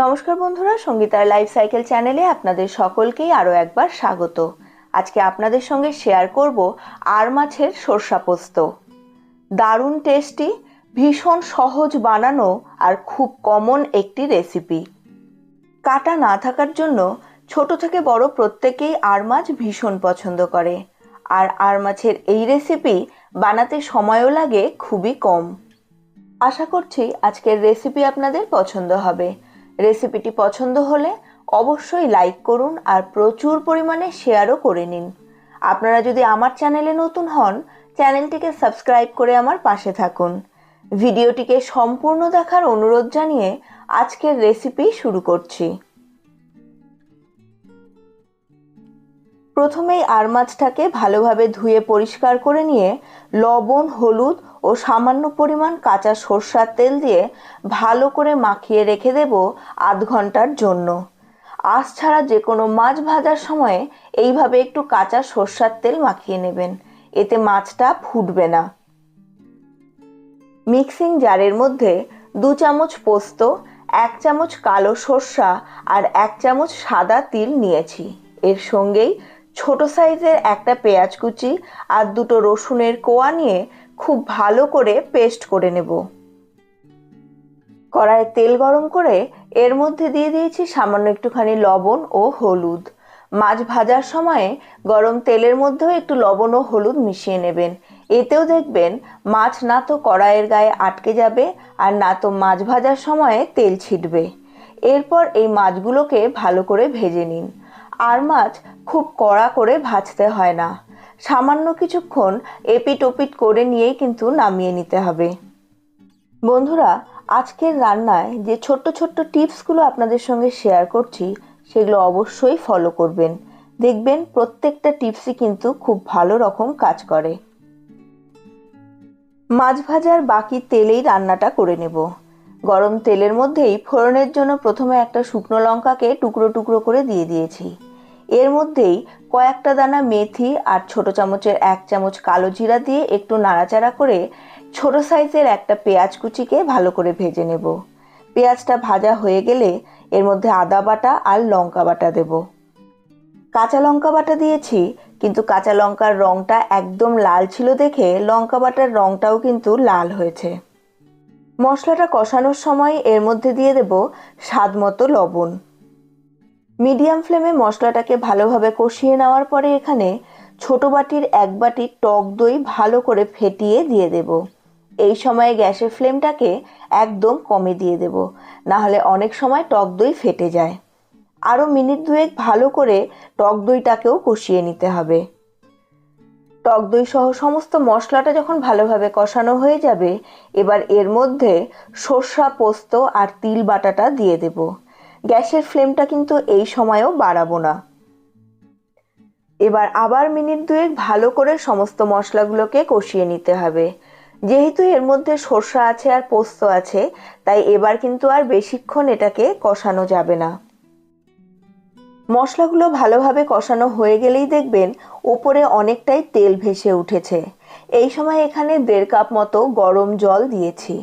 নমস্কার বন্ধুরা, সঙ্গীতার life cycle চ্যানেলে আপনাদের সকলকেই আরও একবার স্বাগত। আজকে আপনাদের সঙ্গে শেয়ার করব আর মাছের সর্ষা পোস্ত। দারুণ টেস্টি ভীষণ সহজ বানানো আর খুব কমন একটি রেসিপি কাটা না থাকার জন্য ছোট থেকে বড় প্রত্যেকেই আর মাছ ভীষণ পছন্দ করে। আর আর মাছের এই রেসিপি বানাতে সময়ও লাগে খুবই কম। আশা করছি আজকের রেসিপি আপনাদের পছন্দ হবে। রেসিপিটি পছন্দ হলে অবশ্যই লাইক করুন আর প্রচুর পরিমাণে শেয়ারও করে নিন। আপনারা যদি আমার চ্যানেলে নতুন হন চ্যানেলটিকে সাবস্ক্রাইব করে আমার পাশে থাকুন। ভিডিওটিকে সম্পূর্ণ দেখার অনুরোধ জানিয়ে আজকের রেসিপি শুরু করছি। প্রথমেই আর মাছটাকে ভালোভাবে ধুয়ে পরিষ্কার করে নিয়ে লবণ, হলুদ ও সামান্য পরিমাণ কাঁচা সর্ষার তেল দিয়ে ভালো করে মাখিয়ে রেখে দেব আধ ঘণ্টার জন্য। আঁশ ছাড়া যে কোনো মাছ ভাজার সময়ে এইভাবে একটু কাঁচা সর্ষার তেল মাখিয়ে নেবেন। এতে মাছটা ফুটবে না। মিক্সিং জারের মধ্যে দু চামচ পোস্ত, এক চামচ কালো সর্ষা আর এক চামচ সাদা তিল নিয়েছি। এর সঙ্গেই ছোট সাইজের একটা পেঁয়াজ কুচি আর দুটো রসুনের কোয়া নিয়ে খুব ভালো করে পেস্ট করে নেব। কড়াইয়ে তেল গরম করে এর মধ্যে দিয়ে দিয়েছি সামান্য একটুখানি লবণ ও হলুদ। মাছ ভাজার সময়ে গরম তেলের মধ্যেও একটু লবণ ও হলুদ মিশিয়ে নেবেন। এতেও দেখবেন মাছ না তো কড়াইয়ের গায়ে আটকে যাবে আর না তো মাছ ভাজার সময়ে তেল ছিটবে। এরপর এই মাছগুলোকে ভালো করে ভেজে নিন। আর মাছ খুব কড়া করে ভাজতে হয় না। সামান্য কিছুক্ষণ এপিট ওপিট করে নিয়েই কিন্তু নামিয়ে নিতে হবে। বন্ধুরা, আজকের রান্নায় যে ছোট্ট ছোট্ট টিপসগুলো আপনাদের সঙ্গে শেয়ার করছি, সেগুলো অবশ্যই ফলো করবেন। দেখবেন প্রত্যেকটা টিপসই কিন্তু খুব ভালো রকম কাজ করে। মাছ ভাজার বাকি তেলেই রান্নাটা করে নেব। গরম তেলের মধ্যেই ফোড়নের জন্য প্রথমে একটা শুকনো লঙ্কাকে টুকরো টুকরো করে দিয়ে দিয়েছি। এর মধ্যেই কয়েকটা দানা মেথি আর ছোট চামচের এক চামচ কালো জিরা দিয়ে একটু নাড়াচাড়া করে ছোট সাইজের একটা পেঁয়াজ কুচিকে ভালো করে ভেজে নেব। পেঁয়াজটা ভাজা হয়ে গেলে এর মধ্যে আদা বাটা আর লঙ্কা বাটা দেব। কাঁচা লঙ্কা বাটা দিয়েছি, কিন্তু কাঁচা লঙ্কার রঙটা একদম লাল ছিল দেখে লঙ্কা বাটার রঙটাও কিন্তু লাল হয়েছে। মশলাটা কষানোর সময় এর মধ্যে দিয়ে দেব স্বাদ মতো লবণ। মিডিয়াম ফ্লেমে মশলাটাকে ভালোভাবে কষিয়ে নেওয়ার পরে এখানে ছোট বাটির এক বাটি টক দই ভালো করে ফেটিয়ে দিয়ে দেব। এই সময়ে গ্যাসের ফ্লেমটাকে একদম কমে দিয়ে দেব না হলে অনেক সময় টক দই ফেটে যায়। আরও মিনিট দুয়েক ভালো করে টক দইটাকেও কষিয়ে নিতে হবে। টক দই সহ সমস্ত মশলাটা যখন ভালোভাবে কষানো হয়ে যাবে, এবার এর মধ্যে সর্ষা পোস্ত আর তিল বাটাটা দিয়ে দেব। গ্যাসের ফ্লেমটা কিন্তু এই সময়েও বাড়াবো না। এবার আবার মিনিট দুয়েক ভালো করে সমস্ত মশলাগুলোকে কষিয়ে নিতে হবে। যেহেতু এর মধ্যে সর্ষা আছে আর পোস্ত আছে, তাই এবার কিন্তু আর বেশিক্ষণ এটাকে কষানো যাবে না। মশলাগুলো ভালোভাবে কষানো হয়ে গেলেই দেখবেন ওপরে অনেকটাই তেল ভেসে উঠেছে। এই সময় এখানে দেড় কাপ মতো গরম জল দিয়েছি।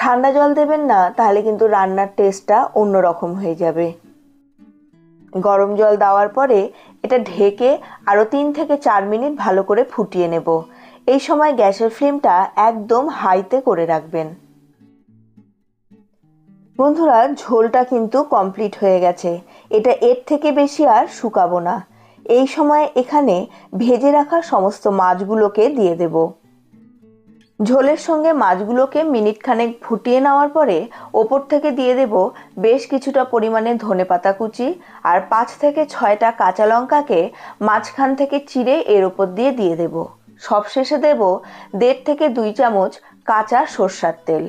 ঠান্ডা জল দেবেন না, তাহলে কিন্তু রান্নার টেস্টটা অন্যরকম হয়ে যাবে। গরম জল দেওয়ার পরে এটা ঢেকে আরও তিন থেকে চার মিনিট ভালো করে ফুটিয়ে নেব। এই সময় গ্যাসের ফ্লেমটা একদম হাইতে করে রাখবেন। বন্ধুরা, ঝোলটা কিন্তু কমপ্লিট হয়ে গেছে। এটা এর থেকে বেশি আর শুকাবো না। এই সময় এখানে ভেজে রাখা সমস্ত মাছগুলোকে দিয়ে দেব। ঝোলের সঙ্গে মাছগুলোকে মিনিট খানেক ফুটিয়ে নেওয়ার পরে ওপর থেকে দিয়ে দেব বেশ কিছুটা পরিমাণে ধনে পাতা কুচি আর পাঁচ থেকে ছয়টা কাঁচা লঙ্কাকে মাঝখান থেকে চিড়ে এর ওপর দিয়ে দিয়ে দেব। সবশেষে দেব দেড় থেকে দুই চামচ কাঁচা সর্ষার তেল।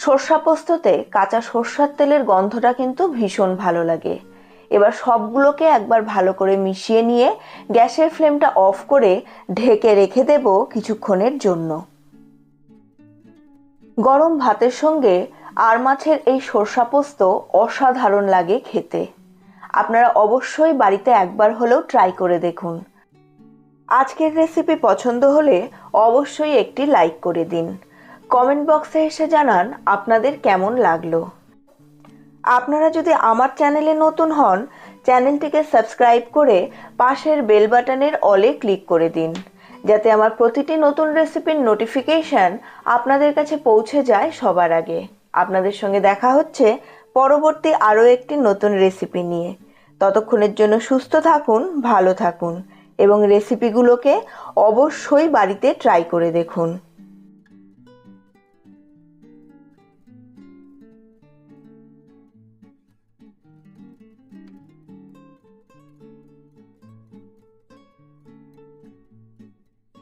সর্ষা পোস্ততে কাঁচা সর্ষার তেলের গন্ধটা কিন্তু ভীষণ ভালো লাগে। এবার সবগুলোকে একবার ভালো করে মিশিয়ে নিয়ে গ্যাসের ফ্লেমটা অফ করে ঢেকে রেখে দেব কিছুক্ষণের জন্য। গরম ভাতের সঙ্গে আর মাছের এই সর্ষা পোস্ত অসাধারণ লাগে খেতে। আপনারা অবশ্যই বাড়িতে একবার হলেও ট্রাই করে দেখুন। আজকের রেসিপি পছন্দ হলে অবশ্যই একটি লাইক করে দিন। কমেন্ট বক্সে এসে জানান আপনাদের কেমন লাগল। আপনারা যদি আমার চ্যানেলে নতুন হন চ্যানেলটিকে সাবস্ক্রাইব করে পাশের বেল বাটনের অলে ক্লিক করে দিন। যাতে আমার প্রতিটি নতুন রেসিপির নোটিফিকেশান আপনাদের কাছে পৌঁছে যায় সবার আগে। আপনাদের সঙ্গে দেখা হচ্ছে পরবর্তী আরও একটি নতুন রেসিপি নিয়ে। ততক্ষণের জন্য সুস্থ থাকুন, ভালো থাকুন এবং রেসিপিগুলোকে অবশ্যই বাড়িতে ট্রাই করে দেখুন।